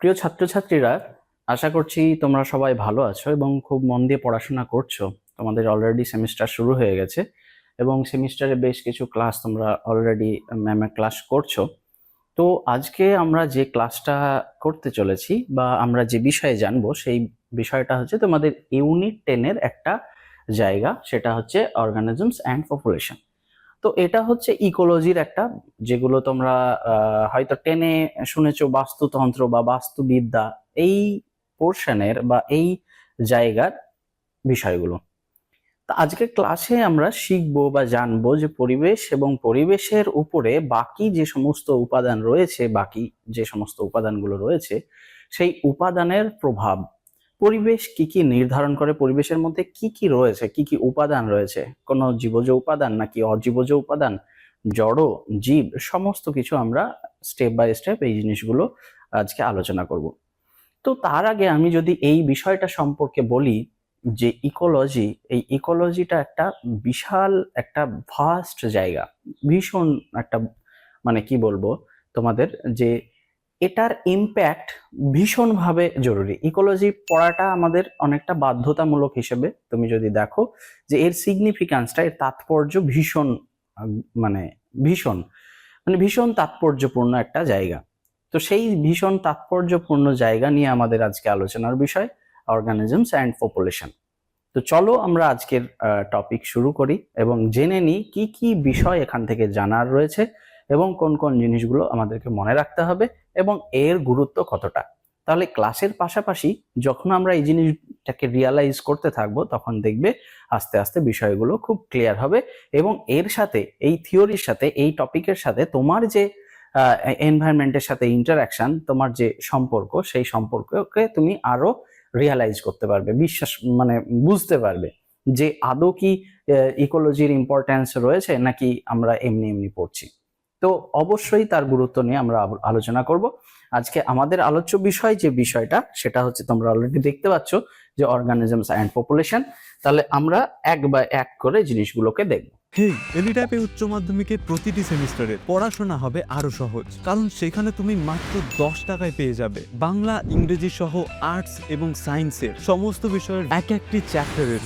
প্রিয় ছাত্রছাত্রীরা, আশা করছি তোমরা সবাই ভালো আছো এবং খুব মন দিয়ে পড়াশোনা করছ। তোমাদের অলরেডি সেমিস্টার শুরু হয়ে গেছে এবং সেমিস্টারে বেশ কিছু ক্লাস তোমরা অলরেডি ম্যামের ক্লাস করছ। তো আজকে আমরা যে ক্লাসটা করতে চলেছি বা আমরা যে বিষয়ে জানব সেই বিষয়টা হচ্ছে তোমাদের ইউনিট টেনের একটা জায়গা, সেটা হচ্ছে অর্গানিজমস অ্যান্ড পপুলেশন তো এটা হচ্ছে ইকোলজির একটা, যেগুলো তোমরা হয়তো টেনে শুনেছো বাস্তুতন্ত্র বা বাস্তুবিদ্যা, এই পোর্শনের বা এই জায়গার বিষয়গুলো। তা আজকে ক্লাসে আমরা শিখব বা জানব যে পরিবেশ এবং পরিবেশের উপরে বাকি যে সমস্ত উপাদান রয়েছে, বাকি যে সমস্ত উপাদানগুলো রয়েছে, সেই উপাদানের প্রভাব পরিবেশ কি কি নির্ধারণ করে? পরিবেশের মধ্যে কি কি রয়েছে? কি কি উপাদান রয়েছে? কোনো জীবজ উপাদান নাকি অজীবজ উপাদান? জড়, জীব, সমস্ত কিছু আমরা স্টেপ বাই স্টেপ এই জিনিসগুলো আজকে আলোচনা করব। তো তার আগে আমি যদি এই বিষয়টা সম্পর্কে বলি যে ইকোলজি এই ইকোলজিটা একটা বিশাল একটা ভাস্ট জায়গা। ভীষণ একটা মানে কি বলব? তোমাদের যে এটার ইম্প্যাক্ট ভীষণভাবে জরুরি। ইকোলজি পড়াটা আমাদের অনেকটা বাধ্যতামূলক হিসেবে তুমি যদি দেখো যে এর সিগনিফিক্যান্সটা এর তাৎপর্য ভীষণ মানে ভীষণ মানে ভীষণ তাৎপর্যপূর্ণ একটা জায়গা। তো সেই ভীষণ তাৎপর্যপূর্ণ জায়গা নিয়ে আমাদের আজকে আলোচনার বিষয় অর্গানিজমস অ্যান্ড পপুলেশন তো চলো আমরা আজকের টপিক শুরু করি এবং জেনে নিই কি কি বিষয় এখান থেকে জানার রয়েছে এবং কোন কোন জিনিসগুলো আমাদেরকে মনে রাখতে হবে এবং এর গুরুত্ব কতটা? তাহলে ক্লাসের পাশাপাশি যখন আমরা এই জিনিসটাকে রিয়ালাইজ করতে থাকব, তখন দেখবে আস্তে আস্তে বিষয়গুলো খুব ক্লিয়ার হবে এবং এর সাথে, এই থিওরির সাথে, এই টপিকের সাথে তোমার যে এনভায়রনমেন্টের সাথে ইন্টারাকশন তোমার যে সম্পর্ক, সেই সম্পর্ককে তুমি আরও রিয়ালাইজ করতে পারবে, বিশ্বাস মানে বুঝতে পারবে যে আদৌ কি ইকোলজির ইম্পর্ট্যান্স রয়েছে নাকি আমরা এমনি এমনি পড়ছি। তো অবশ্যই তার গুরুত্ব নিয়ে আমরা আলোচনা করব। আজকে আমাদের আলোচ্য বিষয় যে বিষয়টা, সেটা হচ্ছে তোমরা অলরেডি দেখতে পাচ্ছ যে অর্গানিজমস অ্যান্ড পপুলেশন তাহলে আমরা এক বা এক করে জিনিসগুলোকে দেখব। হেই এলিট্যাপে উচ্চ প্রতিটি সেমিস্টারে পড়াশোনা হবে আরও সহজ। কারণ সেখানে তুমি মাত্র দশ টাকায় পেয়ে যাবে। বাংলা, ইংরেজি সহ আর্টস এবং সায়েন্সের সমস্ত বিষয়ের এক একটি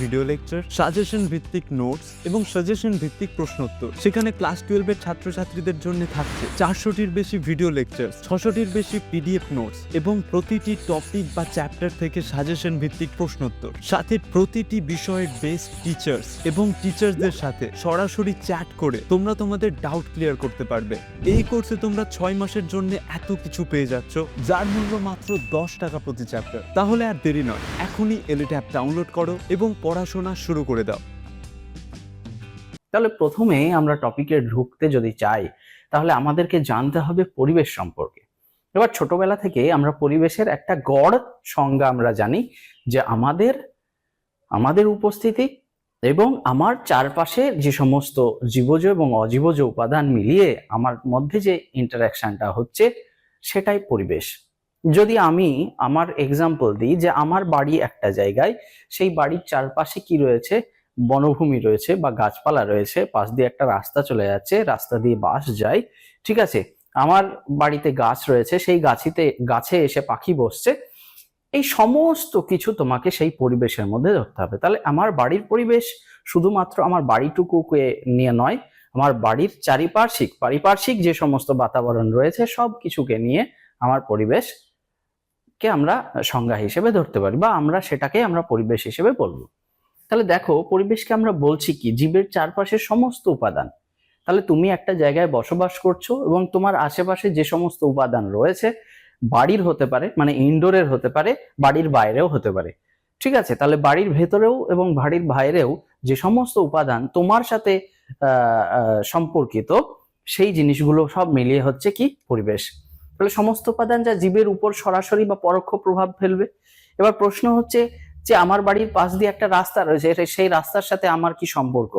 ভিডিও লেকচার সাজেশন ভিত্তিক নোটস এবং সাজেশন ভিত্তিক প্রশ্নোত্তর। সেখানে ক্লাস টুয়েলভের ছাত্রছাত্রীদের জন্য থাকছে চারশোটির বেশি ভিডিও লেকচার ছশোটির বেশি পিডিএফ নোটস এবং প্রতিটি টপিক বা চ্যাপ্টার থেকে সাজেশন ভিত্তিক প্রশ্নোত্তর। সাথে প্রতিটি বিষয়ের বেস্ট টিচার্স এবং টিচার্সদের সাথে সরাসরি চ্যাট করে তোমরা তোমাদের ডাউট ক্লিয়ার করতে পারবে। এই কোর্সে তোমরা ছয় মাসের জন্য এত কিছু পেয়ে যাচ্ছ, যার মূল্য মাত্র দশ টাকা প্রতি চ্যাপ্টার তাহলে আর দেরি নয়, এখনই এলিট অ্যাপ ডাউনলোড করো এবং পড়াশোনা শুরু করে দাও। তাহলে প্রথমে আমরা টপিকে ঢুকতে যদি চাই, তাহলে আমাদেরকে জানতে হবে পরিবেশ সম্পর্কে। এবার ছোটবেলা থেকে আমরা পরিবেশের একটা গড় সংজ্ঞা আমরা জানি যে আমাদের আমাদের উপস্থিতি এবং আমার চারপাশে যে সমস্ত জীবজ এবং অজীবজ উপাদান মিলিয়ে আমার মধ্যে যে ইন্টারাকশনটা হচ্ছে সেটাই পরিবেশ। যদি আমি আমার এক্সাম্পল দিই যে আমার বাড়ি একটা জায়গায়, সেই বাড়ির চারপাশে কি রয়েছে? বনভূমি রয়েছে বা গাছপালা রয়েছে, পাশ দিয়ে একটা রাস্তা চলে যাচ্ছে, রাস্তা দিয়ে বাস যায়, ঠিক আছে? আমার বাড়িতে গাছ রয়েছে, সেই গাছিতে, গাছে এসে পাখি বসছে। এই সমস্ত কিছু তোমাকে সেই পরিবেশের মধ্যে ধরতে হবে। তাহলে আমার বাড়ির পরিবেশ শুধুমাত্র আমার বাড়িটুকুকে নিয়ে নয়, আমার বাড়ির চারিপার্শ্বিক, পারিপার্শ্বিক যে সমস্ত বাতাবরণ রয়েছে, সব কিছুকে নিয়ে আমার পরিবেশকে আমরা সংজ্ঞা হিসেবে ধরতে পারি বা আমরা সেটাকে আমরা পরিবেশ হিসেবে বলব। তাহলে দেখো, পরিবেশকে আমরা বলছি কি? জীবের চারপাশের সমস্ত উপাদান। তাহলে তুমি একটা জায়গায় বসবাস করছ এবং তোমার আশেপাশে যে সমস্ত উপাদান রয়েছে, বাড়ির হতে পারে মানে ইনডোরের হতে পারে, বাড়ির বাইরেও হতে পারে। ঠিক আছে? তাহলে বাড়ির ভেতরেও এবং বাড়ির বাইরেও যে সমস্ত উপাদান তোমার সাথে সম্পর্কিত, সেই জিনিসগুলো সব মিলিয়ে হচ্ছে কি? পরিবেশ। তাহলে সমস্ত উপাদান যা জীবের উপর সরাসরি বা পরোক্ষ প্রভাব ফেলবে। এবার প্রশ্ন হচ্ছে যে, আমার বাড়ির পাশ দিয়ে একটা রাস্তা রয়েছে সেই রাস্তার সাথে আমার কি সম্পর্ক?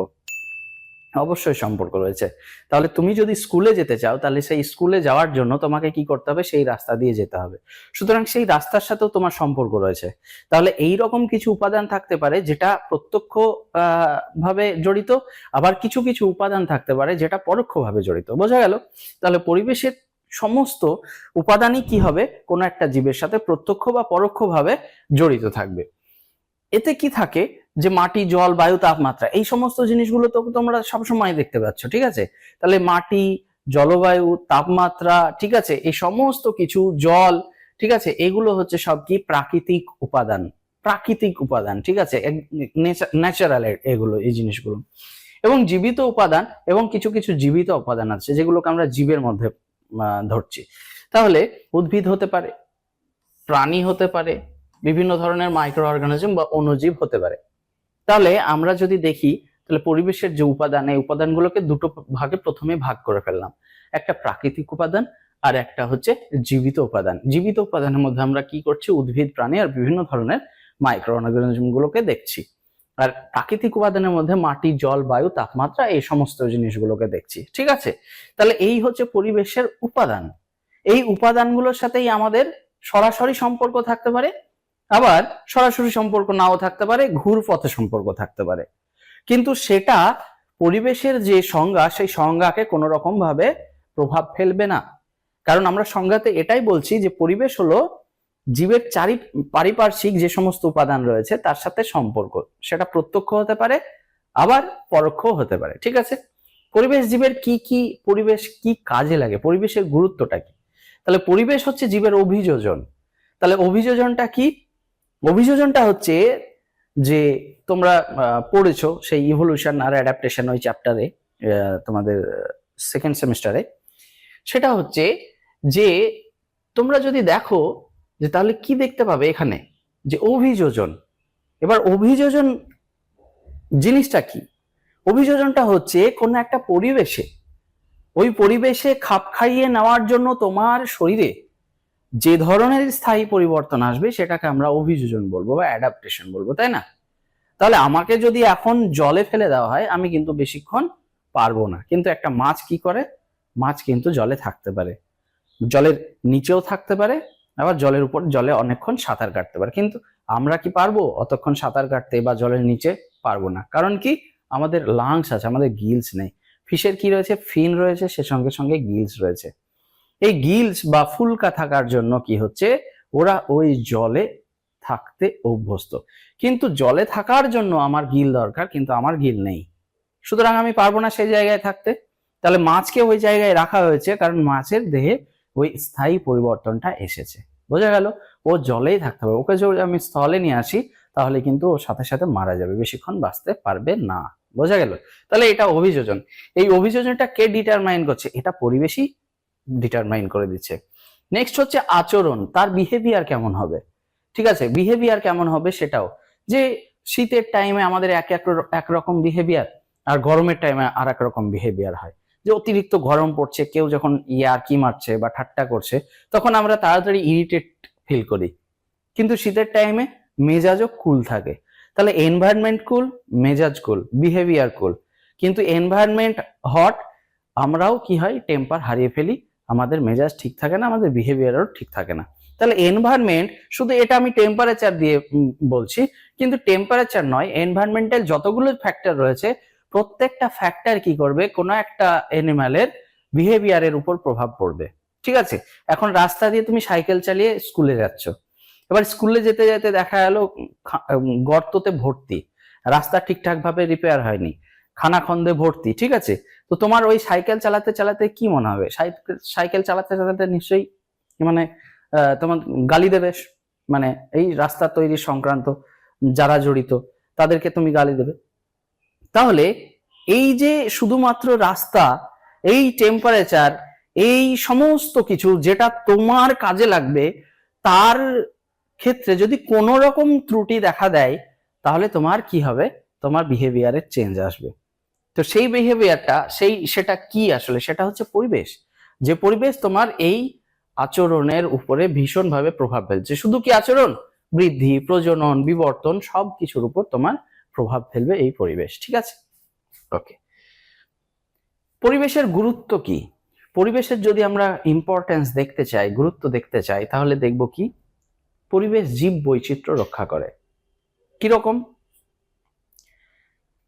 অবশ্যই সম্পর্ক রয়েছে। তাহলে তুমি যদি স্কুলে যেতে চাও, তাহলে সেই স্কুলে যাওয়ার জন্য তোমাকে কি করতে হবে? সেই রাস্তা দিয়ে যেতে হবে। সুতরাং সেই রাস্তার সাথেও তোমার সম্পর্ক রয়েছে। তাহলে এই রকম কিছু উপাদান থাকতে পারে যেটা প্রত্যক্ষ ভাবে জড়িত, আবার কিছু কিছু উপাদান থাকতে পারে যেটা পরোক্ষভাবে জড়িত। বোঝা গেল? তাহলে পরিবেশের সমস্ত উপাদানই কি হবে? কোনো একটা জীবের সাথে প্রত্যক্ষ বা পরোক্ষভাবে জড়িত থাকবে। এতে কি থাকে? যে মাটি, জল, বায়ু, তাপমাত্রা, এই সমস্ত জিনিসগুলো তো তোমরা সবসময় দেখতে পাচ্ছ, ঠিক আছে? তাহলে মাটি, জলবায়ু, তাপমাত্রা, ঠিক আছে? এই সমস্ত কিছু, জল, ঠিক আছে? এগুলো হচ্ছে সব কি? প্রাকৃতিক উপাদান প্রাকৃতিক উপাদান, ঠিক আছে? ন্যাচারাল এগুলো, এই জিনিসগুলো। এবং জীবিত উপাদান এবং কিছু কিছু জীবিত উপাদান আছে, যেগুলোকে আমরা জীবের মধ্যে ধরছি। তাহলে উদ্ভিদ হতে পারে, প্রাণী হতে পারে, বিভিন্ন ধরনের মাইক্রো অর্গানিজম বা অণুজীব হতে পারে। তাহলে আমরা যদি দেখি, তাহলে পরিবেশের যে উপাদান, এই উপাদানগুলোকে দুটো ভাগে প্রথমে ভাগ করে ফেললাম। একটা প্রাকৃতিক উপাদান আর একটা হচ্ছে জীবিত উপাদান। জীবিত উপাদানের মধ্যে আমরা কি করছি? উদ্ভিদ, প্রাণী আর বিভিন্ন ধরনের মাইক্রো অর্গানিজম গুলোকে দেখছি। আর প্রাকৃতিক উপাদানের মধ্যে মাটি, জল, বায়ু, তাপমাত্রা, এই সমস্ত জিনিসগুলোকে দেখছি। ঠিক আছে? তাহলে এই হচ্ছে পরিবেশের উপাদান। এই উপাদানগুলোর সাথেই আমাদের সরাসরি সম্পর্ক থাকতে পারে। আবার সরাসরি সম্পর্ক নাও থাকতে পারে ঘুর পথে সম্পর্ক থাকতে পারে। কিন্তু সেটা পরিবেশের যে সংজ্ঞা, সেই সংজ্ঞাকে কোনো রকম ভাবে প্রভাব ফেলবে না। কারণ আমরা সংজ্ঞাতে এটাই বলছি যে পরিবেশ হলো জীবের চারি, পারিপার্শ্বিক যে সমস্ত উপাদান রয়েছে, তার সাথে সম্পর্ক। সেটা প্রত্যক্ষ হতে পারে, আবার পরোক্ষ হতে পারে। ঠিক আছে? পরিবেশ জীবের কি কি, পরিবেশ কি কাজে লাগে? পরিবেশের গুরুত্বটা কি? তাহলে পরিবেশ হচ্ছে জীবের অভিযোজন। তাহলে অভিযোজনটা কি? অভিযোজনটা হচ্ছে যে তোমরা পড়েছো সেই ইভলিউশন আর অ্যাডাপ্টেশন ওই চ্যাপ্টারে তোমাদের সেকেন্ড সেমিস্টারে সেটা হচ্ছে যে তোমরা যদি দেখো যে তাহলে কি দেখতে পাবে এখানে? যে অভিযোজন। এবার অভিযোজন জিনিসটা কি? অভিযোজনটা হচ্ছে কোনো একটা পরিবেশে, ওই পরিবেশে খাপ খাইয়ে নেওয়ার জন্য তোমার শরীরে যে ধরনের স্থায়ী পরিবর্তন আসবে সেটাকে আমরা অভিযোজন বলব বা অ্যাডাপ্টেশন বলব, তাই না? তাহলে আমাকে যদি এখন জলে ফেলে দেওয়া হয়, আমি কিন্তু বেশিক্ষণ পারব না। কিন্তু একটা মাছ কি করে? মাছ কিন্তু জলে থাকতে পারে। জলের নিচেও থাকতে পারে, আবার জলের উপর, জলে অনেকক্ষণ সাঁতার কাটতে পারে। কিন্তু আমরা কি পারব? অতক্ষণ সাঁতার কাটতে বা জলের নিচে পারব না। কারণ কি? আমাদের লাংস আছে, আমাদের গিলস নেই। ফিশের কি রয়েছে? ফিন রয়েছে, সে সঙ্গে সঙ্গে গিলস রয়েছে। এই গিলস বা ফুলকা থাকার জন্য কি হচ্ছে? ওরা ওই জলে থাকতে অভ্যস্ত। কিন্তু জলে থাকার জন্য আমার গিল দরকার, কিন্তু আমার গিল নেই। সুতরাং আমি পারব না সেই জায়গায় থাকতে। তাহলে মাছকে ওই জায়গায় রাখা হয়েছে, কারণ মাছের দেহে ওই স্থায়ী পরিবর্তনটা এসেছে। বোঝা গেল? ও জলেই থাকতে হবে। ওকে যদি আমি স্থলে নিয়ে আসি, তাহলে কিন্তু ওর সাথে সাথে মারা যাবে, বেশিক্ষণ বাঁচতে পারবে না। বোঝা গেল? তাহলে এটা অভিযোজন। এই অভিযোজনটা কে ডিটারমাইন করছে? এটা পরিবেশই ডিটারমাইন করে দিচ্ছে। নেক্সট হচ্ছে আচরণ, তার বিহেভিয়ার কেমন হবে? ঠিক আছে বিহেভিয়ার কেমন হবে সেটাও। যে শীতের টাইমে আমাদের এক এক একরকম বিহেভিয়ার আর গরমের টাইমে আর এক রকম বিহেভিয়ার হয়। যে অতিরিক্ত গরম পড়ছে, কেউ যখন ইয়ার কি মারছে বা ঠাট্টা করছে, তখন আমরা তাড়াতাড়ি ইরিটেট ফিল করি। কিন্তু শীতের টাইমে মেজাজও কুল থাকে। তাহলে এনভায়রনমেন্ট কুল মেজাজ কুল বিহেভিয়ার কুল কিন্তু এনভায়রনমেন্ট হট আমরাও কি হয় টেম্পার হারিয়ে ফেলি আমাদের মেজাজ ঠিক থাকে না, আমাদের বিহেভিয়ারও ঠিক থাকে না। তাহলে এনভায়রনমেন্ট শুধু এটা আমি টেম্পারেচার দিয়ে বলছি, কিন্তু টেম্পারেচার নয় এনভায়রনমেন্টাল যতগুলো ফ্যাক্টর রয়েছে, প্রত্যেকটা ফ্যাক্টর কি করবে? কোনো একটা এনিম্যালের বিহেভিয়ারের উপর প্রভাব পড়বে। ঠিক আছে? এখন রাস্তা দিয়ে তুমি সাইকেল চালিয়ে স্কুলে যাচ্ছ। এবার স্কুলে যেতে যেতে দেখা গেল গর্ততে ভর্তি। রাস্তা ঠিকঠাক ভাবে রিপেয়ার হয়নি। খানাখন্দে ভর্তি, ঠিক আছে? তো তোমার ওই সাইকেল চালাতে চালাতে কি মনে হবে? সাইকেল চালাতে চালাতে নিশ্চয়ই মানে তোমার গালি দেবে মানে এই রাস্তা তৈরি সংক্রান্ত যারা জড়িত, তাদেরকে তুমি গালি দেবে। তাহলে এই যে শুধুমাত্র রাস্তা, এই টেম্পারেচার এই সমস্ত কিছু যেটা তোমার কাজে লাগবে, তার ক্ষেত্রে যদি কোনো রকম ত্রুটি দেখা দেয়, তাহলে তোমার কি হবে? তোমার বিহেভিয়ারের চেঞ্জ আসবে। তো সেই বিহেভিয়ারটা সেই সেটা কি আসলে? সেটা হচ্ছে পরিবেশ। যে পরিবেশ তোমার এই আচরণের উপরে ভীষণভাবে প্রভাব ফেলছে। শুধু কি আচরণ? বৃদ্ধি, প্রজনন, বিবর্তন সব কিছুর উপর তোমার প্রভাব ফেলবে এই পরিবেশ, ঠিক আছে? ওকে পরিবেশের গুরুত্ব কি? পরিবেশের যদি আমরা ইম্পর্টেন্স দেখতে চাই, গুরুত্ব দেখতে চাই, তাহলে দেখব কি? পরিবেশ জীব বৈচিত্র্য রক্ষা করে। কীরকম?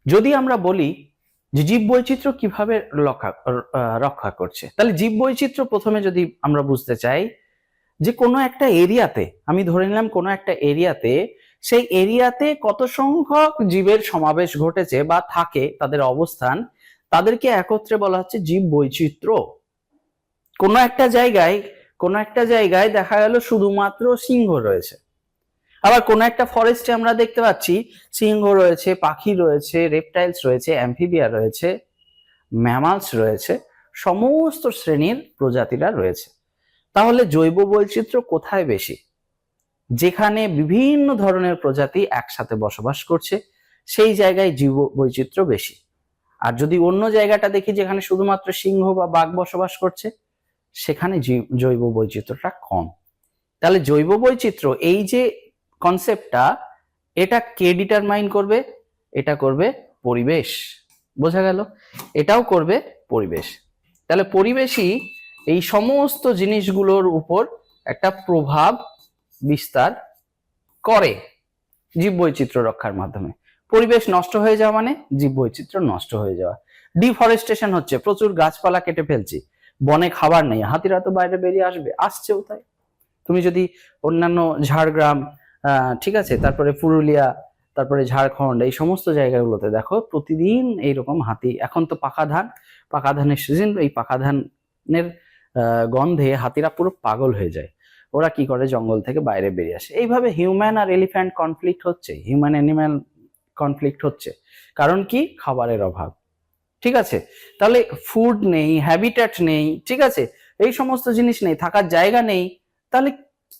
যদি আমরা বলি যে জীব বৈচিত্র্য কীভাবে রক্ষা করছে। তাহলে জীব বৈচিত্র্য প্রথমে যদি আমরা বুঝতে চাই যে কোনো একটা এরিয়াতে, আমি ধরে নিলাম কোনো একটা এরিয়াতে, সেই এরিয়াতে কত সংখ্যক জীবের সমাবেশ ঘটেছে বা থাকে, তাদের অবস্থান, তাদেরকে একত্রে বলা হচ্ছে জীব বৈচিত্র্য কোনো একটা জায়গায়, কোনো একটা জায়গায় দেখা গেল শুধুমাত্র সিংহ রয়েছে। আবার কোনো একটা ফরেস্টে আমরা দেখতে পাচ্ছি, সিংহ রয়েছে, পাখি রয়েছে রেপটাইলস রয়েছে অ্যাম্ফিবিয়া রয়েছে ম্যামালস রয়েছে, সমস্ত শ্রেণির প্রজাতিরা রয়েছে। তাহলে জৈব বৈচিত্র্য কোথায় বেশি? যেখানে বিভিন্ন ধরনের প্রজাতি একসাথে বসবাস করছে, সেই জায়গায় জীব বৈচিত্র্য বেশি। আর যদি অন্য জায়গাটা দেখি যেখানে শুধুমাত্র সিংহ বা বাঘ বসবাস করছে, সেখানে জৈব বৈচিত্র্যটা কম। তাহলে জৈব বৈচিত্র্য, এই যে কনসেপ্টটা এটা কে ডিটারমাইন করবে? এটা করবে পরিবেশ। বোঝা গেল? এটাও করবে পরিবেশ। তাহলে পরিবেশই এই সমস্ত জিনিসগুলোর উপর একটা প্রভাব বিস্তার করে জীববৈচিত্র্য রক্ষার মাধ্যমে। পরিবেশ নষ্ট হয়ে যাওয়া মানে জীববৈচিত্র্য নষ্ট হয়ে যাওয়া। ডিফরেস্টেশন হচ্ছে, প্রচুর গাছপালা কেটে ফেলছি, বনে খাবার নেই, হাতিরা তো বাইরে বেরিয়ে আসবে, আসছেও তাই। তুমি যদি অন্যান্য ঝাড়গ্রাম ঠিক আছে? তারপরে পুরুলিয়া, তারপরে ঝাড়খণ্ড, এই সমস্ত জায়গাগুলোতে দেখো প্রতিদিন এইরকম হাতি। এখন তো পাকা ধান, পাকা ধানের সিজন এই পাকা ধানের গন্ধে হাতিরা পুরো পাগল হয়ে যায়। ওরা কি করে? জঙ্গল থেকে বাইরে বেরিয়ে আসে। এইভাবে হিউম্যান আর এলিফ্যান্ট কনফ্লিক্ট হচ্ছে। হিউম্যান অ্যানিম্যাল কনফ্লিক্ট হচ্ছে। কারণ কি? খাবারের অভাব। ঠিক আছে? তাহলে ফুড নেই হ্যাবিট্যাট নেই, ঠিক আছে? এই সমস্ত জিনিস নেই, থাকার জায়গা নেই। তাহলে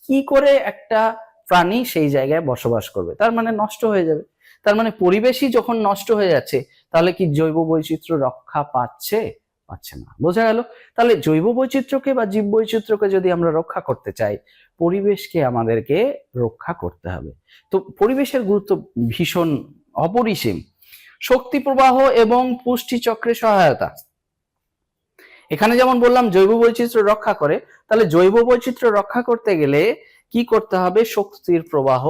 কি করে একটা প্রাণী সেই জায়গায় বসবাস করবে। তার মানে নষ্ট হয়ে যাবে। তার মানে পরিবেশই যখন নষ্ট হয়ে যাচ্ছে, তাহলে কি জৈব বৈচিত্র্য রক্ষা পাচ্ছে? পাচ্ছে না। বোঝা গেল? তাহলে জৈব বৈচিত্র্যকে বা জীব বৈচিত্র্যকে যদি আমরা রক্ষা করতে চাই, পরিবেশকে আমাদেরকে রক্ষা করতে হবে। তো পরিবেশের গুরুত্ব ভীষণ অপরিসীম। শক্তি প্রবাহ এবং পুষ্টি চক্রে সহায়তা। এখানে যেমন বললাম জৈব বৈচিত্র্য রক্ষা করে, তাহলে জৈব বৈচিত্র্য রক্ষা করতে গেলে কি করতে হবে? শক্তির প্রবাহ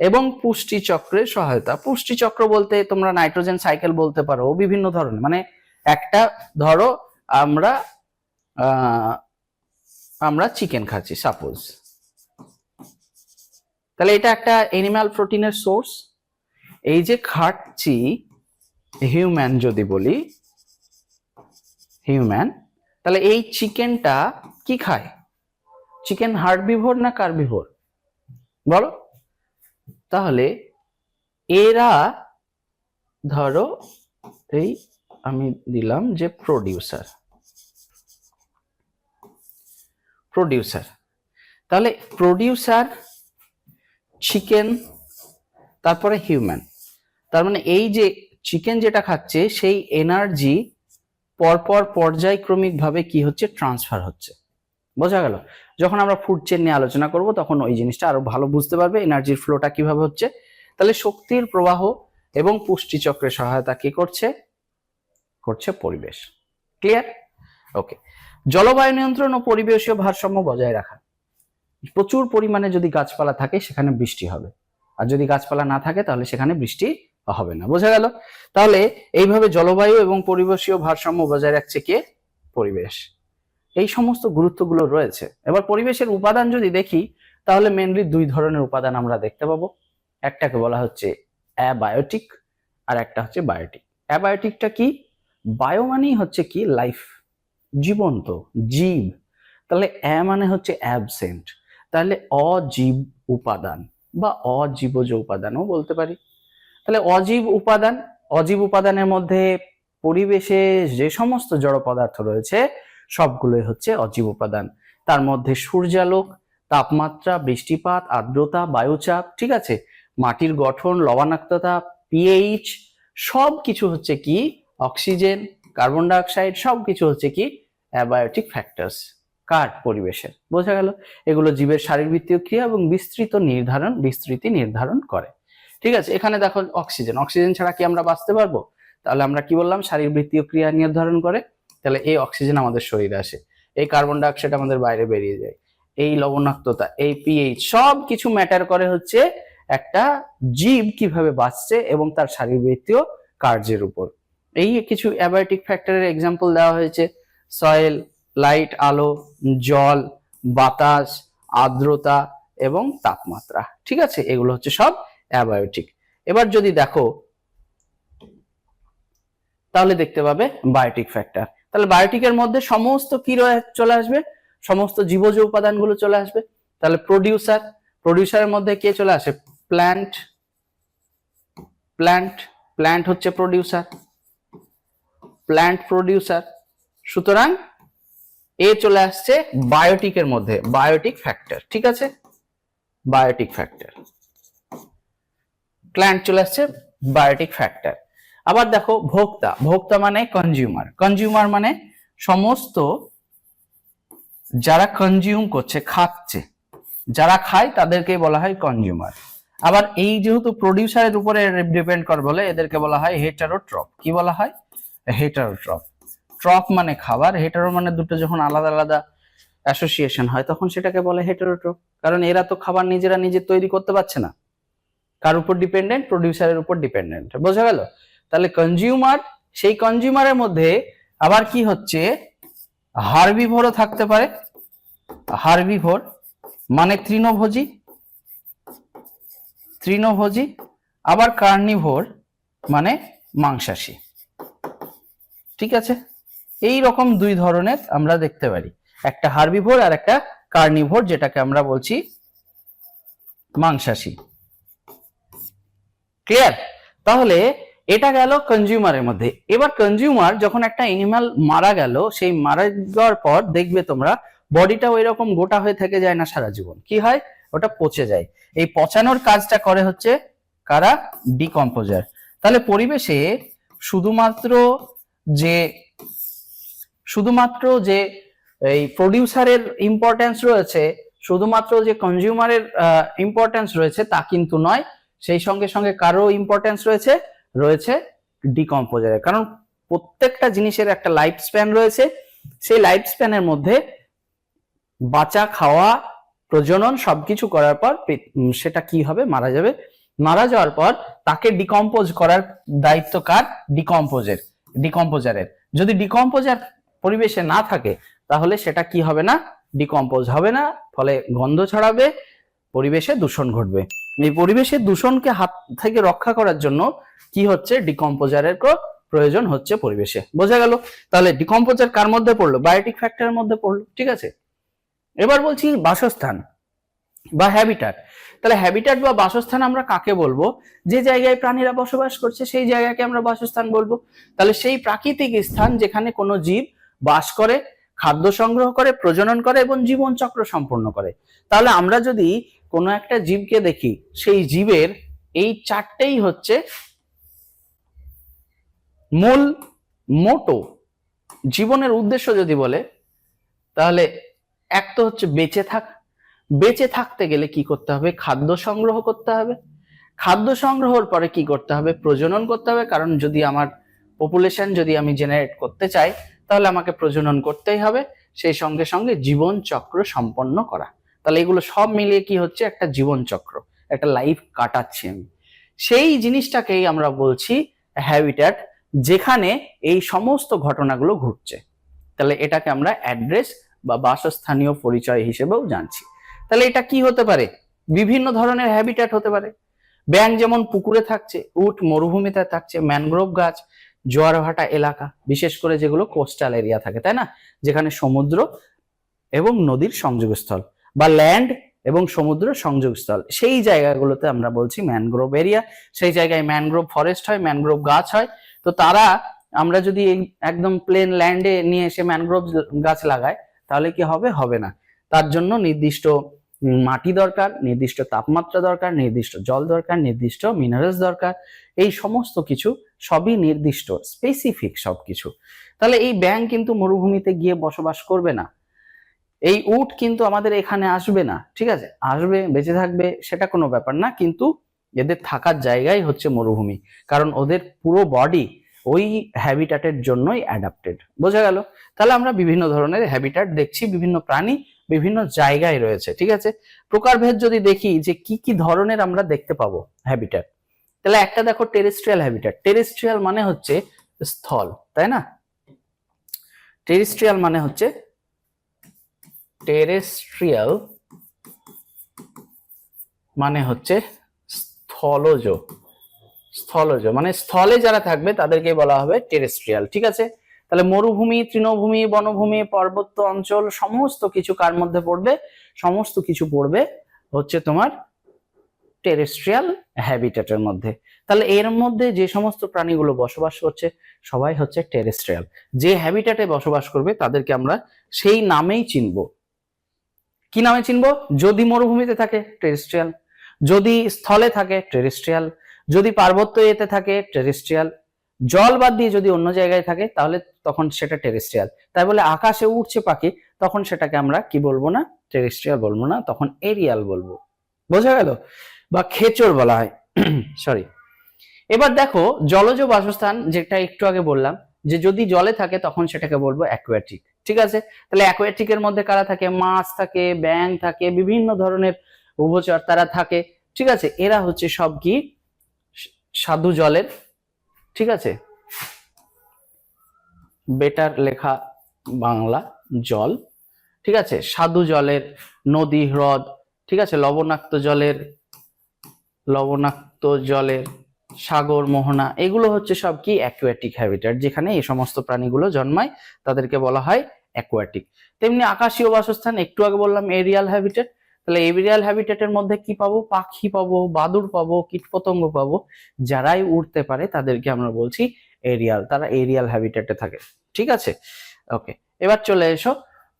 এবং পুষ্টি চক্রের সহায়তা। পুষ্টি চক্র বলতে তোমরা নাইট্রোজেন সাইকেল বলতে পারো বিভিন্ন ধরনের। মানে একটা, ধরো আমরা আমরা চিকেন খাচ্ছি সাপোজ তাহলে এটা একটা এনিম্যাল প্রোটিনের সোর্স এই যে খাচ্ছি হিউম্যান যদি বলি হিউম্যান তাহলে এই চিকেনটা কি খায়? চিকেন হার্ডবিভোর না কার কার্বিভোর বলো। তাহলে এরা, ধরো, এই আমি দিলাম যে প্রডিউসার প্রডিউসার তাহলে প্রডিউসার চিকেন তারপরে হিউম্যান তার মানে এই যে চিকেন যেটা খাচ্ছে, সেই এনার্জি পরপর পর্যায়ক্রমিকভাবে কি হচ্ছে? ট্রান্সফার হচ্ছে। বোঝা গেল? যখন আমরা ফুড চেন নিয়ে আলোচনা করব, তখন ওই জিনিসটা আরও ভালো বুঝতে পারবে এনার্জির ফ্লোটা কীভাবে হচ্ছে। তাহলে শক্তির প্রবাহ এবং পুষ্টি চক্রের সহায়তা কি করছে? করছে পরিবেশ। ক্লিয়ার ওকে জলবায়ু নিয়ন্ত্রণ ও পরিবেশীয় ভারসাম্য বজায় রাখা। প্রচুর পরিমাণে যদি গাছপালা থাকে, সেখানে বৃষ্টি হবে। আর যদি গাছপালা না থাকে, তাহলে সেখানে বৃষ্টি হবে না। বোঝা গেল? তাহলে এইভাবে জলবায়ু এবং পরিবেশীয় ভারসাম্য বজায় রাখছে কে? পরিবেশ। এই সমস্ত গুরুত্বগুলো রয়েছে। এবার পরিবেশের উপাদান যদি দেখি, তাহলে মেনলি দুই ধরনের উপাদান আমরা দেখতে পাবো। একটাকে বলা হচ্ছে অ্যাবায়োটিক আর একটা হচ্ছে বায়োটিক। অ্যাবায়োটিকটা কি? বায়ো মানেই হচ্ছে কি? লাইফ। জীবন্ত, জীব। তাহলে অ্যা মানে হচ্ছে অ্যাবসেন্ট। তাহলে অজীব উপাদান বা অজীবজ উপাদানও বলতে পারি। তাহলে অজীব উপাদান, অজীব উপাদানের মধ্যে পরিবেশে যে সমস্ত জড় পদার্থ রয়েছে সবগুলোই হচ্ছে অজীব উপাদান। তার মধ্যে সূর্যালোক, তাপমাত্রা, বৃষ্টিপাত, আর্দ্রতা, বায়ুচাপ, ঠিক আছে? মাটির গঠন, লবণাক্ততা পিএইচ সব কিছু হচ্ছে কি? অক্সিজেন, কার্বন ডাইঅক্সাইড সব কিছু হচ্ছে কি? Abiotic factors. কার? পরিবেশের। বোঝা গেল? এগুলো জীবের শারীরবৃত্তীয় ক্রিয়া এবং বিস্তৃত নির্ধারণ, বিস্তৃতি নির্ধারণ করে। ঠিক আছে? এখানে দেখো অক্সিজেন। অক্সিজেন ছাড়া কি আমরা বাঁচতে পারব? তাহলে আমরা কি বললাম? শারীরবৃত্তীয় ক্রিয়া নির্ধারণ করে। তাহলে এই অক্সিজেন আমাদের শরীরে আসে। এই কার্বন ডাইঅক্সাইড আমাদের বাইরে বেরিয়ে যায়। এই লবণাক্ততা, এই পিএইচ সব কিছু ম্যাটার করে হচ্ছে একটা জীব কীভাবে বাঁচছে এবং তার শারীরবৃত্তীয় কার্যের উপর। এই কিছু অ্যাবায়োটিক ফ্যাক্টরের এক্সাম্পল দেওয়া হয়েছে। সয়েল লাইট আলো, জল, বাতাস, আর্দ্রতা এবং তাপমাত্রা। ঠিক আছে? এগুলো হচ্ছে সব অ্যাবায়োটিক এবার যদি দেখো, তাহলে দেখতে পাবে বায়োটিক ফ্যাক্টর তাহলে বায়োটিকের মধ্যে সমস্ত কি চলে আসবে? সমস্ত জীবজ উপাদানগুলো চলে আসবে। তাহলে প্রডিউসার প্রডিউসারের মধ্যে কে চলে আসে? প্ল্যান্ট প্ল্যান্ট প্ল্যান্ট হচ্ছে প্রডিউসার প্ল্যান্ট প্রডিউসার সুতরাং এ চলে আসছে বায়োটিকের মধ্যে বায়োটিক ফ্যাক্টর ঠিক আছে? বায়োটিক ফ্যাক্টর প্ল্যান্ট চলে আসছে বায়োটিক ফ্যাক্টর আবার দেখো ভোক্তা ভোক্তা মানে কনজিউমার কনজিউমার মানে সমস্ত যারা কনজিউম করছে, খাচ্ছে। যারা খায় তাদেরকে বলা হয় কনজিউমার আবার এই যেহেতু প্রডিউসারের উপরে ডিপেন্ড করে বলে, এদেরকে বলা হয় হেটারোট্রপ কি বলা হয়? হেটারোট্রপ ট্রপ মানে খাবার হেটারো মানে দুটো যখন আলাদা আলাদা অ্যাসোসিয়েশন হয়, তখন সেটাকে বলে হেটারোট্রপ কারণ এরা তো খাবার নিজেরা নিজে তৈরি করতে পারছে না। কার উপর ডিপেন্ডেন্ট প্রডিউসারের উপর ডিপেন্ডেন্ট বোঝা গেল? তাহলে কনজিউমার সেই কনজিউমারের মধ্যে আবার কি হচ্ছে? হারবিভোরও থাকতে পারে। হারবিভোর মানে তৃণভোজী। তৃণভোজী, আবার কার্নিভোর মানে মাংসাশী। ঠিক আছে? এই রকম দুই ধরনের আমরা দেখতে পারি। একটা হারবিভোর আর একটা কার্নিভোর, যেটাকে আমরা বলছি মাংসাশী। ক্লিয়ার তাহলে এটা গেল কনজিউমারের মধ্যে। এবার কনজিউমার যখন একটা এনিম্যাল মারা গেল, সেই মারা যাওয়ার পর দেখবে তোমরা বডিটা ওই রকম গোটা হয়ে থেকে যায় না সারা জীবন। কি হয়? ওটা পচে যায়। এই পচানোর কাজটা করে হচ্ছে কারা? ডিকম্পোজার তাহলে পরিবেশে শুধুমাত্র যে শুধুমাত্র যে এই প্রডিউসারের ইম্পর্টেন্স রয়েছে, শুধুমাত্র যে কনজিউমারের ইম্পর্টেন্স রয়েছে তা কিন্তু নয়, সেই সঙ্গে সঙ্গে কারও ইম্পর্টেন্স রয়েছে রয়েছে ডিকম্পোজারের কারণ প্রত্যেকটা জিনিসের একটা লাইফ স্প্যান রয়েছে। সেই লাইফ স্প্যানের মধ্যে বাঁচা, খাওয়া, প্রজনন সবকিছু করার পর সেটা কি হবে? মারা যাবে। মারা যাওয়ার পর তাকে ডিকম্পোজ করার দায়িত্ব কার? ডিকম্পোজের ডিকম্পোজারের যদি ডিকম্পোজার পরিবেশে না থাকে, তাহলে সেটা কি হবে না? ডিকম্পোজ হবে না, ফলে গন্ধ ছড়াবে, পরিবেশে দূষণ ঘটবে। এই পরিবেশের দূষণকে হাত থেকে রক্ষা করার জন্য কি হচ্ছে? ডিকম্পোজারের প্রয়োজন হচ্ছে পরিবেশে। বোঝা গেল? তাহলে ডিকম্পোজার কার মধ্যে পড়ল? বায়োটিক ফ্যাক্টরের মধ্যে পড়ল। ঠিক আছে? এবার বলছি বাসস্থান বা হ্যাবিটাট তাহলে হ্যাবিটাট বা বাসস্থান আমরা কাকে বলব? যে জায়গায় প্রাণীরা বসবাস করছে, সেই জায়গাকে আমরা বাসস্থান বলব। তাহলে সেই প্রাকৃতিক স্থান যেখানে কোনো জীব বাস করে, খাদ্য সংগ্রহ করে, প্রজনন করে এবং জীবন চক্র সম্পন্ন করে। তাহলে আমরা যদি কোনো একটা জীবকে দেখি, সেই জীবের এই চারটেই হচ্ছে মূল মোটো। জীবনের উদ্দেশ্য যদি বলে, তাহলে এক তো হচ্ছে বেঁচে থাক। বেঁচে থাকতে গেলে কি করতে হবে? খাদ্য সংগ্রহ করতে হবে। খাদ্য সংগ্রহের পরে কি করতে হবে? প্রজনন করতে হবে। কারণ যদি আমার পপুলেশন যদি আমি জেনারেট করতে চাই, তাহলে আমাকে প্রজনন করতেই হবে। সেই সঙ্গে সঙ্গে জীবন চক্র সম্পন্ন করা। তাহলে এগুলো সব মিলিয়ে কি হচ্ছে? একটা জীবন চক্র একটা লাইফ কাটাচ্ছি আমি। সেই জিনিসটাকেই আমরা বলছি হ্যাবিট্যাট যেখানে এই সমস্ত ঘটনাগুলো ঘটছে। তাহলে এটাকে আমরা অ্যাড্রেস বা বাসস্থানীয় পরিচয় হিসেবেও জানছি। তাহলে এটা কি হতে পারে? বিভিন্ন ধরনের হ্যাবিট্যাট হতে পারে। ব্যাং যেমন পুকুরে থাকছে, উট মরুভূমিতে থাকছে ম্যানগ্রোভ গাছ জোয়ার ভাটা এলাকা, বিশেষ করে যেগুলো কোস্টাল এরিয়া থাকে, তাই না? যেখানে সমুদ্র এবং নদীর সংযোগস্থল। বা ল্যান্ড এবং সমুদ্র সংযোগস্থল। সেই জায়গাগুলোতে আমরা বলছি ম্যানগ্রোভ এরিয়া সেই জায়গায় ম্যানগ্রোভ ফরেস্ট হয় ম্যানগ্রোভ গাছ হয়। তো তারা, আমরা যদি একদম প্লেন ল্যান্ডে নিয়ে এসে ম্যানগ্রোভ গাছ লাগায় তাহলে কি হবে? হবে না। তার জন্য নির্দিষ্ট মাটি দরকার, নির্দিষ্ট তাপমাত্রা দরকার, নির্দিষ্ট জল দরকার, নির্দিষ্ট মিনারেলস দরকার। এই সমস্ত কিছু সবই নির্দিষ্ট স্পেসিফিক সবকিছু। তাহলে এই ব্যাং কিন্তু মরুভূমিতে গিয়ে বসবাস করবে না। এই উট কিন্তু আমাদের এখানে আসবে না, ঠিক আছে? আসবে, বেঁচে থাকবে, সেটা কোনো ব্যাপার না, কিন্তু এদের থাকার জায়গাই হচ্ছে মরুভূমি, কারণ ওদের পুরো বডি ওই হ্যাবিটাটের জন্যই অ্যাডাপ্টেড বোঝা গেল? তাহলে আমরা বিভিন্ন ধরনের হ্যাবিটাট দেখছি, বিভিন্ন প্রাণী বিভিন্ন জায়গায় রয়েছে, ঠিক আছে? প্রকারভেদ যদি দেখি যে কি কি ধরনের আমরা দেখতে পাবো হ্যাবিটাট তাহলে একটা দেখো টেরেস্ট্রিয়াল হ্যাবিটাট টেরেস্ট্রিয়াল মানে হচ্ছে স্থল, তাই না? টেরিস্ট্রিয়াল মানে হচ্ছে টেরেস্ট্রিয়াল মানে হচ্ছে স্থলজ স্থলজ মানে স্থলে যারা থাকবে তাদেরকে বলা হবে টেরেস্ট্রিয়াল ঠিক আছে? তাহলে মরুভূমি, তৃণভূমি, বনভূমি, পার্বত্য অঞ্চল, সমস্ত কিছু কার মধ্যে পড়বে? সমস্ত কিছু পড়বে হচ্ছে তোমার টেরেস্ট্রিয়াল হ্যাবিটেটের মধ্যে। তাহলে এর মধ্যে যে সমস্ত প্রাণীগুলো বসবাস করছে, সবাই হচ্ছে টেরেস্ট্রিয়াল যে হ্যাবিটেটে বসবাস করবে তাদেরকে আমরা সেই নামেই চিনব। কি নামে চিনব? যদি মরুভূমিতে থাকে টেরেস্ট্রিয়াল যদি স্থলে থাকে টেরেস্ট্রিয়াল যদি পার্বত্য এতে থাকে টেরেস্ট্রিয়াল জল বাদ দিয়ে যদি অন্য জায়গায় থাকে, তাহলে তখন সেটা টেরেস্ট্রিয়াল তাই বলে আকাশে উঠছে পাখি, তখন সেটাকে আমরা কি বলব না? টেরেস্ট্রিয়াল বলব না, তখন এরিয়াল বলব। বোঝা গেল? বা খেচর বলা হয়। সরি এবার দেখো, জলজ বাসস্থান যেটা একটু আগে বললাম, যে যদি জলে থাকে, তখন সেটাকে বলব অ্যাকোয়াটিক ঠিক আছে? তাহলে অ্যাকোয়াটিকের মধ্যে কারা থাকে? মাছ থাকে ব্যাং থাকে, বিভিন্ন ধরনের উভচর তারা থাকে, ঠিক আছে? এরা হচ্ছে সব কি? সাধু জলের, ঠিক আছে? বেটার লেখা বাংলা জল, ঠিক আছে? সাধু জলের নদী হ্রদ, ঠিক আছে? লবণাক্ত জলের লবণাক্ত জলের সাগর, মোহনা, এগুলো হচ্ছে সব কি অ্যাকুয়াটিক হ্যাবিটেট যেখানে এই সমস্ত প্রাণীগুলো জন্মায়, তাদেরকে বলা হয় অ্যাকুয়াটিক তেমনি আকাশীয় বাসস্থান, একটু আগে বললাম এরিয়াল হ্যাবিটেট তাহলে এরিয়াল হ্যাবিটেটের মধ্যে কি পাবো? পাখি পাবো, বাদুড় পাবো, কীটপতঙ্গ পাবো, যারাই উড়তে পারে তাদেরকে আমরা বলছি এরিয়াল তারা এরিয়াল হ্যাবিটেটে থাকে। ঠিক আছে? ওকে এবার চলে এসো।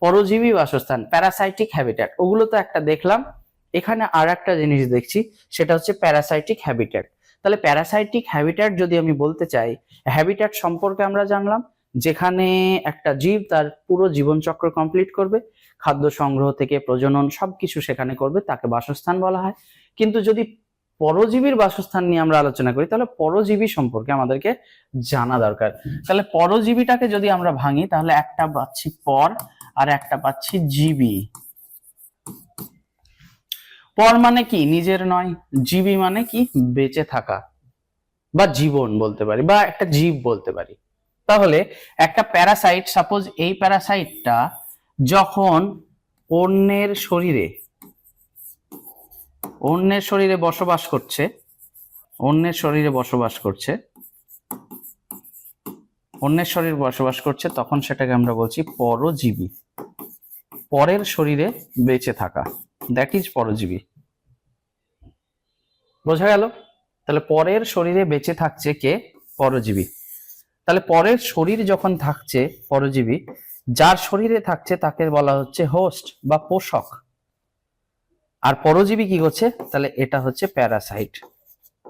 পরজীবী বাসস্থান প্যারাসাইটিক হ্যাবিটেট ওগুলো তো একটা দেখলাম। এখানে আর একটা জিনিস দেখছি, সেটা হচ্ছে প্যারাসাইটিক হ্যাবিটেট তাহলে প্যারাসাইটিক হ্যাবিটেট যদি আমি বলতে চাই হ্যাবিটেট সম্পর্কে আমরা জানলাম, যেখানে একটা জীব তার পুরো জীবনচক্র কমপ্লিট করবে, খাদ্য সংগ্রহ থেকে প্রজনন সবকিছু সেখানে করবে, তাকে বাসস্থান বলা হয়। কিন্তু যদি পরজীবীর বাসস্থান নিয়ে আমরা আলোচনা করি, তাহলে পরজীবী সম্পর্কে আমাদেরকে জানা দরকার। তাহলে পরজীবীটাকে যদি আমরা ভাঙি, তাহলে একটা পাচ্ছি পর আর একটা পাচ্ছি জীবী। পর মানে কি? নিজের নয়, জীবী মানে কি? বেঁচে থাকা বা জীবন বলতে পারি বা একটা জীব বলতে পারি। তাহলে একটা প্যারাসাইট সাপোজ এই প্যারাসাইটটা যখন অন্যের শরীরে অন্যের শরীরে বসবাস করছে, অন্যের শরীরে বসবাস করছে, অন্যের শরীর বসবাস করছে, তখন সেটাকে আমরা বলছি পরজীবী। পরের শরীরে বেঁচে থাকা। দ্যাট ইজ পরজীবী। বোঝা গেল? তাহলে পরের শরীরে বেঁচে থাকছে কে? পরজীবী। তাহলে পরের শরীর যখন থাকছে পরজীবী, যার শরীরে থাকছে তাকে বলা হচ্ছে হোস্ট বা পোষক। আর পরজীবী কি করছে? তাহলে এটা হচ্ছে প্যারাসাইট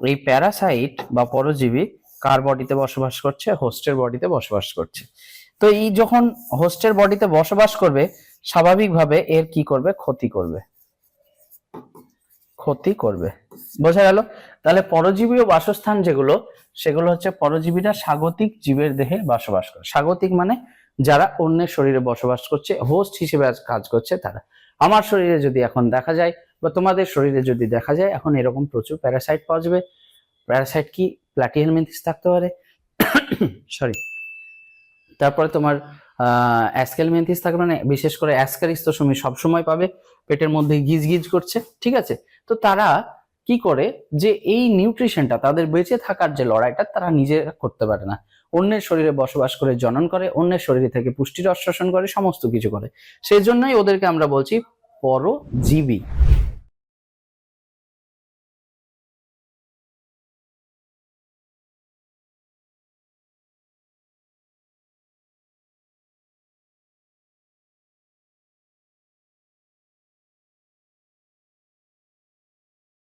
এই প্যারাসাইট বা পরজীবী কার বডিতে বসবাস করছে? হোস্টের বডিতে বসবাস করছে। তো এই যখন হোস্টের বডিতে বসবাস করবে, স্বাভাবিকভাবে এর কি করবে? ক্ষতি করবে। ক্ষতি করবে। বোঝা গেল? তাহলে পরজীবীয় বাসস্থান যেগুলো, সেগুলো হচ্ছে পরজীবীরা স্বাগতিক জীবের দেহে বসবাস করে। স্বাগতিক মানে যারা অন্যের শরীরে বসবাস করছে হোস্ট হিসেবে কাজ করছে তারা। আমার শরীরে যদি এখন দেখা যায় বা তোমাদের শরীরে যদি দেখা যায়, এখন এরকম প্রচুর প্যারাসাইট পাওয়া যাবে। প্যারাসাইট কি? প্ল্যাটিহেলমিনথিস থাকতে পারে। সরি তারপরে তোমার অ্যাসকেলমেন্থিস থাকবে মানে বিশেষ করে অ্যাসকারিস্তোসমি সবসময় পাবে। পেটের মধ্যে গিজ গিজ করছে, ঠিক আছে? তো তারা কি করে যে এই নিউট্রিশনটা তাদের বেঁচে থাকার যে লড়াইটা তারা নিজেরা করতে পারে না। অন্যের শরীরে বসবাস করে জনন করে, অন্যের শরীরে থেকে পুষ্টির অশ্বাসন করে, সমস্ত কিছু করে। সেই জন্যই ওদেরকে আমরা বলছি পরজীবী।